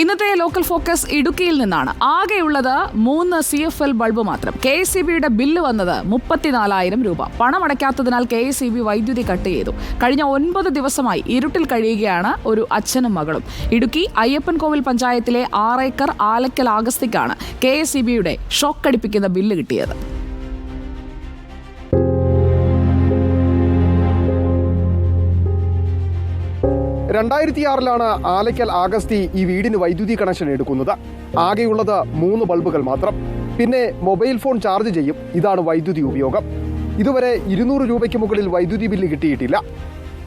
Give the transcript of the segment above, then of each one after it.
ഇന്നത്തെ local focus ഇടുക്കിയിൽ നിന്നാണ്. ആകെയുള്ളത് മൂന്ന് സി എഫ് എൽ ബൾബ് മാത്രം. കെ എസ് സി ബിയുടെ ബില്ല് വന്നത് മുപ്പത്തിനാലായിരം രൂപ. പണമടയ്ക്കാത്തതിനാൽ കെ എസ് സി ബി വൈദ്യുതി കട്ട് ചെയ്തു. കഴിഞ്ഞ ഒൻപത് ദിവസമായി ഇരുട്ടിൽ കഴിയുകയാണ് ഒരു അച്ഛനും മകളും. ഇടുക്കി അയ്യപ്പൻകോവിൽ പഞ്ചായത്തിലെ ആറേക്കർ ആലക്കൽ ആഗസ്തിക്കാണ് കെ എസ് സി ബിയുടെ ഷോക്കടിപ്പിക്കുന്ന ബില്ല് കിട്ടിയത്. രണ്ടായിരത്തി ആറിലാണ് ആലയ്ക്കൽ ആഗസ്തി ഈ വീടിന് വൈദ്യുതി കണക്ഷൻ എടുക്കുന്നത്. ആകെയുള്ളത് മൂന്ന് ബൾബുകൾ മാത്രം. പിന്നെ മൊബൈൽ ഫോൺ ചാർജ് ചെയ്യും. ഇതാണ് വൈദ്യുതി ഉപയോഗം. ഇതുവരെ ഇരുന്നൂറ് രൂപയ്ക്ക് മുകളിൽ വൈദ്യുതി ബില്ല് കിട്ടിയിട്ടില്ല.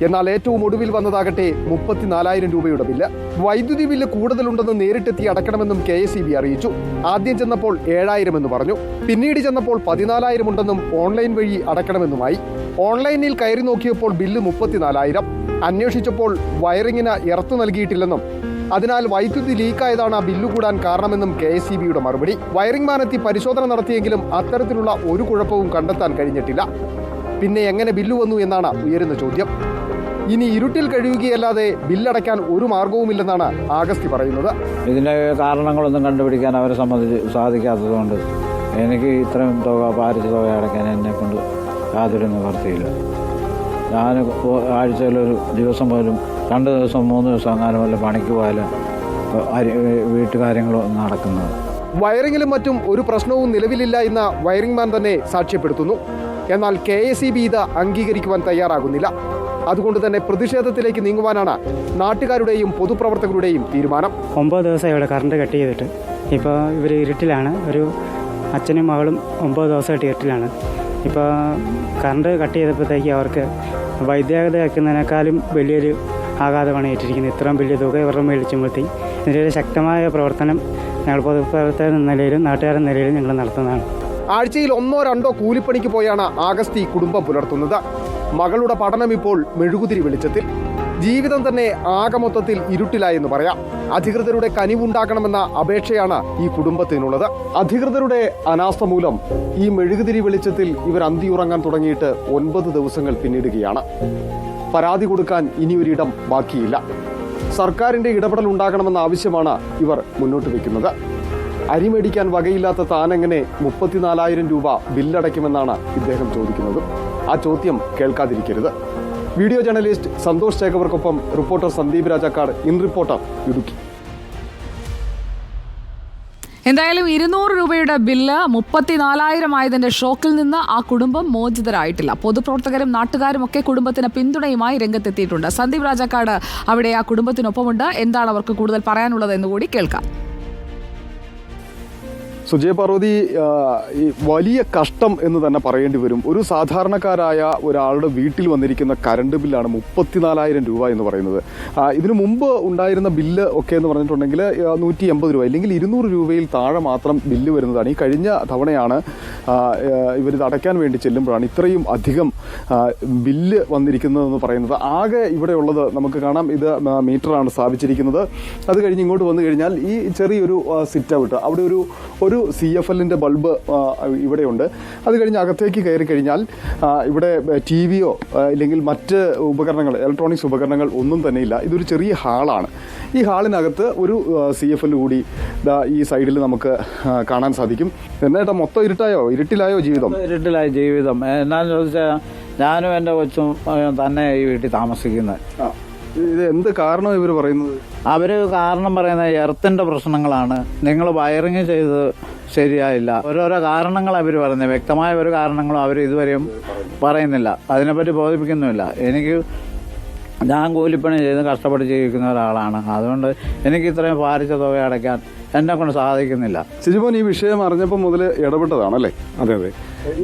എന്നാൽ ഏറ്റവും ഒടുവിൽ വന്നതാകട്ടെ മുപ്പത്തിനാലായിരം രൂപയുടെ ബില്ല്. വൈദ്യുതി ബില്ല് കൂടുതലുണ്ടെന്ന് നേരിട്ടെത്തി അടയ്ക്കണമെന്നും കെ എസ് ഇ ബി അറിയിച്ചു. ആദ്യം ചെന്നപ്പോൾ ഏഴായിരം എന്ന് പറഞ്ഞു. പിന്നീട് ചെന്നപ്പോൾ പതിനാലായിരം ഉണ്ടെന്നും ഓൺലൈൻ വഴി അടക്കണമെന്നുമായി ഓൺലൈനിൽ കയറി നോക്കിയപ്പോൾ ബില്ല് മുപ്പത്തിനാലായിരം. അന്വേഷിച്ചപ്പോൾ വയറിങ്ങിന് ഇറത്തു നൽകിയിട്ടില്ലെന്നും അതിനാൽ വൈദ്യുതി ലീക്കായതാണ് ആ ബില്ലു കൂടാൻ കാരണമെന്നും കെ എസ് സി ബിയുടെ മറുപടി. വയറിംഗ് മാനെത്തി പരിശോധന നടത്തിയെങ്കിലും അത്തരത്തിലുള്ള ഒരു കുഴപ്പവും കണ്ടെത്താൻ കഴിഞ്ഞിട്ടില്ല. പിന്നെ എങ്ങനെ ബില്ലു വന്നു എന്നാണ് ഉയരുന്ന ചോദ്യം. ഇനി ഇരുട്ടിൽ കഴിയുകയല്ലാതെ ബില്ലടയ്ക്കാൻ ഒരു മാർഗവുമില്ലെന്നാണ് ആഗസ്തി പറയുന്നത്. ഇതിന്റെ കാരണങ്ങളൊന്നും കണ്ടുപിടിക്കാൻ അവരെ സംബന്ധിച്ച് സാധിക്കാത്തതുകൊണ്ട് എനിക്ക് ഇത്രയും തുക പാരിച്ച തുക അടയ്ക്കാൻ എന്നെ കൊണ്ട് യാതൊരു നിവർത്തിയില്ല ഞാൻ ആഴ്ചയിലൊരു ദിവസം പോലും രണ്ട് ദിവസം മൂന്ന് ദിവസം അങ്ങനെ വല്ല പണിക്ക് പോയാലും വീട്ടുകാര്യങ്ങളും നടക്കുന്നത്. വയറിങ്ങിലും മറ്റും ഒരു പ്രശ്നവും നിലവിലില്ല എന്ന വയറിംഗ് മാൻ തന്നെ സാക്ഷ്യപ്പെടുത്തുന്നു. എന്നാൽ കെ എസ് ഇ ബി ഇത് അംഗീകരിക്കുവാൻ തയ്യാറാകുന്നില്ല. അതുകൊണ്ട് തന്നെ പ്രതിഷേധത്തിലേക്ക് നീങ്ങുവാനാണ് നാട്ടുകാരുടെയും പൊതുപ്രവർത്തകരുടെയും തീരുമാനം. ഒമ്പത് ദിവസം ഇവിടെ കറണ്ട് കട്ട് ചെയ്തിട്ട് ഇപ്പോൾ ഇവർ ഇരുട്ടിലാണ്. ഒരു അച്ഛനും മകളും ഒമ്പത് ദിവസമായിട്ട് ഇരുട്ടിലാണ്. ഇപ്പോൾ കറണ്ട് കട്ട് ചെയ്തപ്പോഴത്തേക്ക് അവർക്ക് വൈദ്യാഗത വയ്ക്കുന്നതിനേക്കാളും വലിയൊരു ആഘാതമാണ് ഏറ്റിരിക്കുന്നത് ഇത്രയും വലിയ തുക ഇവരുടെ മേളിൽ ചുമത്തി. ഇതിന്റെ ശക്തമായ പ്രവർത്തനം ഞങ്ങൾ പൊതുപ്രവർത്തകർ എന്ന നിലയിലും നാട്ടുകാരെന്ന നിലയിലും ഞങ്ങൾ നടത്തുന്നതാണ്. ആഴ്ചയിൽ ഒന്നോ രണ്ടോ കൂലിപ്പണിക്ക് പോയാണ് ആഗസ്തി കുടുംബം പുലർത്തുന്നത്. മകളുടെ പഠനം ഇപ്പോൾ മെഴുകുതിരി വെളിച്ചത്തിൽ. ജീവിതം തന്നെ ആകെ മൊത്തത്തിൽ ഇരുട്ടിലായെന്ന് പറയാം. അധികൃതരുടെ കനിവുണ്ടാക്കണമെന്ന അപേക്ഷയാണ് ഈ കുടുംബത്തിനുള്ളത്. അധികൃതരുടെ അനാസ്ഥ മൂലം ഈ മെഴുകുതിരി വെളിച്ചത്തിൽ ഇവർ അന്തിയുറങ്ങാൻ തുടങ്ങിയിട്ട് ഒൻപത് ദിവസങ്ങൾ പിന്നിടുകയാണ്. പരാതി കൊടുക്കാൻ ഇനിയൊരിടം ബാക്കിയില്ല. സർക്കാരിന്റെ ഇടപെടൽ ഉണ്ടാകണമെന്ന ആവശ്യമാണ് ഇവർ മുന്നോട്ട് വയ്ക്കുന്നത് അരി മേടിക്കാൻ വകയില്ലാത്ത താനെങ്ങനെ മുപ്പത്തിനാലായിരം രൂപ ബില്ലടയ്ക്കുമെന്നാണ് ഇദ്ദേഹം ചോദിക്കുന്നത്. ആ ചോദ്യം കേൾക്കാതിരിക്കരുത്. Video journalist Santhosh ചേകവർക്കൊപ്പം reporter Sandeep Rajakkad in reporter Idukki. എന്തായാലും ഇരുന്നൂറ് രൂപയുടെ ബില്ല് മുപ്പത്തിനാലായിരം ആയതിന്റെ ഷോക്കിൽ നിന്ന് ആ കുടുംബം മോചിതരായിട്ടില്ല. പൊതുപ്രവർത്തകരും നാട്ടുകാരും ഒക്കെ കുടുംബത്തിന് പിന്തുണയുമായി രംഗത്തെത്തിയിട്ടുണ്ട്. സന്ദീപ് രാജാക്കാട് അവിടെ ആ കുടുംബത്തിനൊപ്പമുണ്ട്. എന്താണ് അവർക്ക് കൂടുതൽ പറയാനുള്ളത് എന്ന് കൂടി കേൾക്കാം. സുജയ പാർവതി ഈ വലിയ കഷ്ടം എന്ന് തന്നെ പറയേണ്ടി വരും. ഒരു സാധാരണക്കാരായ ഒരാളുടെ വീട്ടിൽ വന്നിരിക്കുന്ന കറണ്ട് ബില്ലാണ് മുപ്പത്തിനാലായിരം രൂപ എന്ന് പറയുന്നത്. ഇതിനു മുമ്പ് ഉണ്ടായിരുന്ന ബില്ല് ഒക്കെ എന്ന് പറഞ്ഞിട്ടുണ്ടെങ്കിൽ നൂറ്റി എൺപത് രൂപ അല്ലെങ്കിൽ ഇരുന്നൂറ് രൂപയിൽ താഴെ മാത്രം ബില്ല് വരുന്നതാണ്. ഈ കഴിഞ്ഞ തവണയാണ് ഇവരിത് അടയ്ക്കാൻ വേണ്ടി ചെല്ലുമ്പോഴാണ് ഇത്രയും അധികം ബില്ല് വന്നിരിക്കുന്നതെന്ന് പറയുന്നത്. ആകെ ഇവിടെ ഉള്ളത് നമുക്ക് കാണാം. ഇത് മീറ്ററാണ് സ്ഥാപിച്ചിരിക്കുന്നത്. അത് കഴിഞ്ഞ് ഇങ്ങോട്ട് വന്നു കഴിഞ്ഞാൽ ഈ ചെറിയൊരു സിറ്റ് ഔട്ട് അവിടെ ഒരു ഒരു സി എഫ് എല്ലിന്റെ ബൾബ് ഇവിടെ ഇവിടെയുണ്ട്. അത് കഴിഞ്ഞ് അകത്തേക്ക് കയറി കഴിഞ്ഞാൽ ഇവിടെ ടി വിയോ ഇല്ലെങ്കിൽ മറ്റ് ഉപകരണങ്ങൾ ഇലക്ട്രോണിക്സ് ഉപകരണങ്ങൾ ഒന്നും തന്നെ ഇല്ല. ഇതൊരു ചെറിയ ഹാളാണ്. ഈ ഹാളിനകത്ത് ഒരു സി എഫ് എൽ കൂടി ഈ സൈഡിൽ നമുക്ക് കാണാൻ സാധിക്കും. എന്നേട്ടാ മൊത്തം ഇരുട്ടായോ? ഇരുട്ടിലായോ ജീവിതം? ഇരുട്ടിലായ ജീവിതം. എന്നാന്ന് ചോദിച്ചാൽ ഞാനും എന്റെ കൊച്ചും തന്നെ ഈ വീട്ടിൽ താമസിക്കുന്നത്. ഇത് എന്ത് കാരണം ഇവർ പറയുന്നത്? അവർ കാരണം പറയുന്നത് എർത്തിന്റെ പ്രശ്നങ്ങളാണ്. നിങ്ങൾ വയറിങ് ചെയ്ത് ശരിയായില്ല. ഓരോരോ കാരണങ്ങൾ അവർ പറയുന്നത്. വ്യക്തമായ ഒരു കാരണങ്ങളും അവർ ഇതുവരെയും പറയുന്നില്ല. അതിനെപ്പറ്റി ബോധിപ്പിക്കുന്നുമില്ല. എനിക്ക് ഞാൻ കൂലിപ്പണി ചെയ്ത് കഷ്ടപ്പെട്ട് ജീവിക്കുന്ന ഒരാളാണ്. അതുകൊണ്ട് എനിക്ക് ഇത്രയും പാരിച്ച തുക അടയ്ക്കാൻ എന്നെ കൊണ്ട് സാധിക്കുന്നില്ല. സിജിമോൻ ഈ വിഷയം അറിഞ്ഞപ്പോൾ മുതൽ ഇടപെട്ടതാണല്ലേ? അതെ അതെ.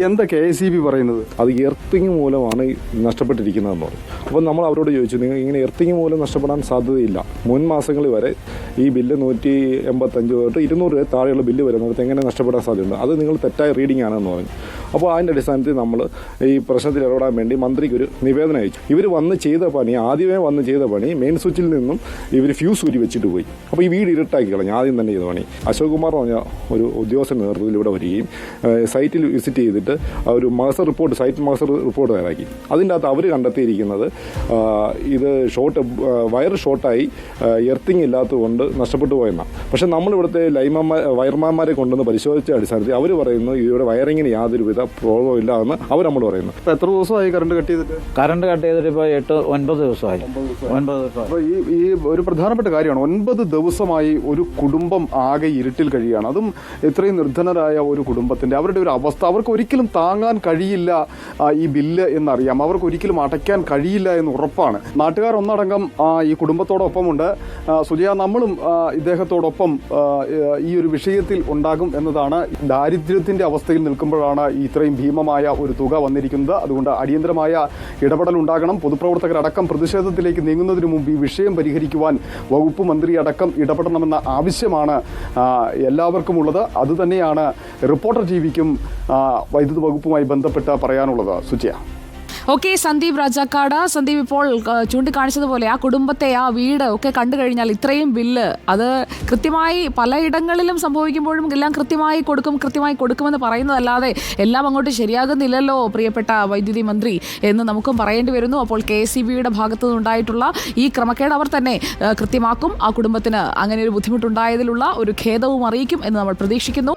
എന്താ കെ എസ് ഇ ബി പറയുന്നത്? അത് എർത്തിങ് മൂലമാണ് നഷ്ടപ്പെട്ടിരിക്കുന്നതെന്ന് പറഞ്ഞു. അപ്പോൾ നമ്മൾ അവരോട് ചോദിച്ചു നിങ്ങൾ ഇങ്ങനെ എർത്തിങ് മൂലം നഷ്ടപ്പെടാൻ സാധ്യതയില്ല. മുൻ മാസങ്ങളിൽ വരെ ഈ ബില്ല് നൂറ്റി എൺപത്തഞ്ച് തൊട്ട് ഇരുന്നൂറ് രൂപ താഴെയുള്ള ബില്ല് വരുന്നിടത്ത് എങ്ങനെ നഷ്ടപ്പെടാൻ സാധ്യതയുണ്ട്? അത് നിങ്ങൾ തെറ്റായ റീഡിംഗ് ആണെന്ന് പറഞ്ഞു. അപ്പോൾ അതിന്റെ അടിസ്ഥാനത്തിൽ നമ്മൾ ഈ പ്രശ്നത്തിൽ ഇടപെടാൻ വേണ്ടി മന്ത്രിക്ക് ഒരു നിവേദനം അയച്ചു. ഇവർ വന്ന് ചെയ്ത പണി ആദ്യമേ വന്ന് ചെയ്ത പണി മെയിൻ സ്വിച്ചിൽ നിന്നും ഇവർ ഫ്യൂസ് ഊരി വെച്ചിട്ട് പോയി. അപ്പോൾ ഈ വീട് ഇരുട്ടാക്കി കളഞ്ഞു. ആദ്യം തന്നെ ചെയ്ത പണി. അശോക് കുമാർ പറഞ്ഞ ഒരു ഉദ്യോഗസ്ഥൻ നേതൃത്വത്തിൽ ഇവിടെ വരികയും സൈറ്റിൽ വിസിറ്റ് ചെയ്തിട്ട് ഒരു master report site master report തയ്യാറാക്കി. അതിന്റെ അകത്ത് അവർ കണ്ടെത്തിയിരിക്കുന്നത് ഇത് ഷോർട്ട് വയർ ഷോർട്ടായി എർത്തിങ് ഇല്ലാത്തതുകൊണ്ട് നഷ്ടപ്പെട്ടു പോയെന്നാണ് പക്ഷേ നമ്മളിവിടുത്തെ ലൈമന്മാർ വയർമാന്മാരെ കൊണ്ടുവന്ന് പരിശോധിച്ച അടിസ്ഥാനത്തിൽ അവർ പറയുന്നു ഇവിടെ വയറിങ്ങിന് യാതൊരുവിധ പ്രോബ്ലം ഇല്ല എന്ന് അവർ നമ്മൾ പറയുന്നു. ഇപ്പൊ എത്ര ദിവസമായി കറണ്ട് കട്ട് ചെയ്തിട്ട്? കറണ്ട് കട്ട് ചെയ്തിട്ട് ഇപ്പോൾ എട്ട് ഒൻപത് ദിവസമായി. ഒൻപത് ദിവസമായി. ഈ ഈ ഒരു പ്രധാനപ്പെട്ട കാര്യമാണ്. ഒൻപത് ദിവസമായി ഒരു കുടുംബം ആകെ ഇരുട്ടിൽ കഴിയുകയാണ്. അതും ഇത്രയും നിർധനരായ ഒരു കുടുംബത്തിന്റെ അവരുടെ ഒരു അവസ്ഥ. അവർക്ക് ഒരിക്കലും താങ്ങാൻ കഴിയില്ല ഈ ബില്ല് എന്നറിയാം. അവർക്ക് ഒരിക്കലും അടയ്ക്കാൻ കഴിയില്ല എന്ന് ഉറപ്പാണ്. നാട്ടുകാർ ഒന്നടങ്കം ഈ കുടുംബത്തോടൊപ്പമുണ്ട്. സുജയ നമ്മളും ഇദ്ദേഹത്തോടൊപ്പം ഈ ഒരു വിഷയത്തിൽ ഉണ്ടാകും എന്നതാണ് ദാരിദ്ര്യത്തിന്റെ അവസ്ഥയിൽ നിൽക്കുമ്പോഴാണ് ഈ ഇത്രയും ഭീമമായ ഒരു തുക വന്നിരിക്കുന്നത്. അതുകൊണ്ട് അടിയന്തരമായ ഇടപെടൽ ഉണ്ടാകണം. പൊതുപ്രവർത്തകരടക്കം പ്രതിഷേധത്തിലേക്ക് നീങ്ങുന്നതിന് മുമ്പ് ഈ വിഷയം പരിഹരിക്കുവാൻ വകുപ്പ് മന്ത്രി അടക്കം ഇടപെടണമെന്ന ആവശ്യമാണ് ആ, എല്ലാവർക്കും ഉള്ളത്. അതുതന്നെയാണ് റിപ്പോർട്ടർ ടിവിക്കും വൈദ്യുതി വകുപ്പുമായി ബന്ധപ്പെട്ട് പറയാനുള്ളത്. സുജയ. ഓക്കെ സന്ദീപ് രാജാക്കാട്. സന്ദീപ് ഇപ്പോൾ ചൂണ്ടിക്കാണിച്ചതുപോലെ ആ കുടുംബത്തെ ആ വീട് ഒക്കെ കണ്ടു കഴിഞ്ഞാൽ ഇത്രയും ബില്ല് അത് കൃത്യമായി പലയിടങ്ങളിലും സംഭവിക്കുമ്പോഴും എല്ലാം കൃത്യമായി കൊടുക്കും കൃത്യമായി കൊടുക്കുമെന്ന് പറയുന്നതല്ലാതെ എല്ലാം അങ്ങോട്ട് ശരിയാകുന്നില്ലല്ലോ പ്രിയപ്പെട്ട വൈദ്യുതി മന്ത്രി എന്ന് നമുക്കും പറയേണ്ടി വരുന്നു. അപ്പോൾ കെ സി ബിയുടെ ഭാഗത്തു നിന്നുണ്ടായിട്ടുള്ള ഈ ക്രമക്കേട് അവർ തന്നെ കൃത്യമാക്കും. ആ കുടുംബത്തിന് അങ്ങനെ ഒരു ബുദ്ധിമുട്ടുണ്ടായതിലുള്ള ഒരു ഖേദവും അറിയിക്കും എന്ന് നമ്മൾ പ്രതീക്ഷിക്കുന്നു.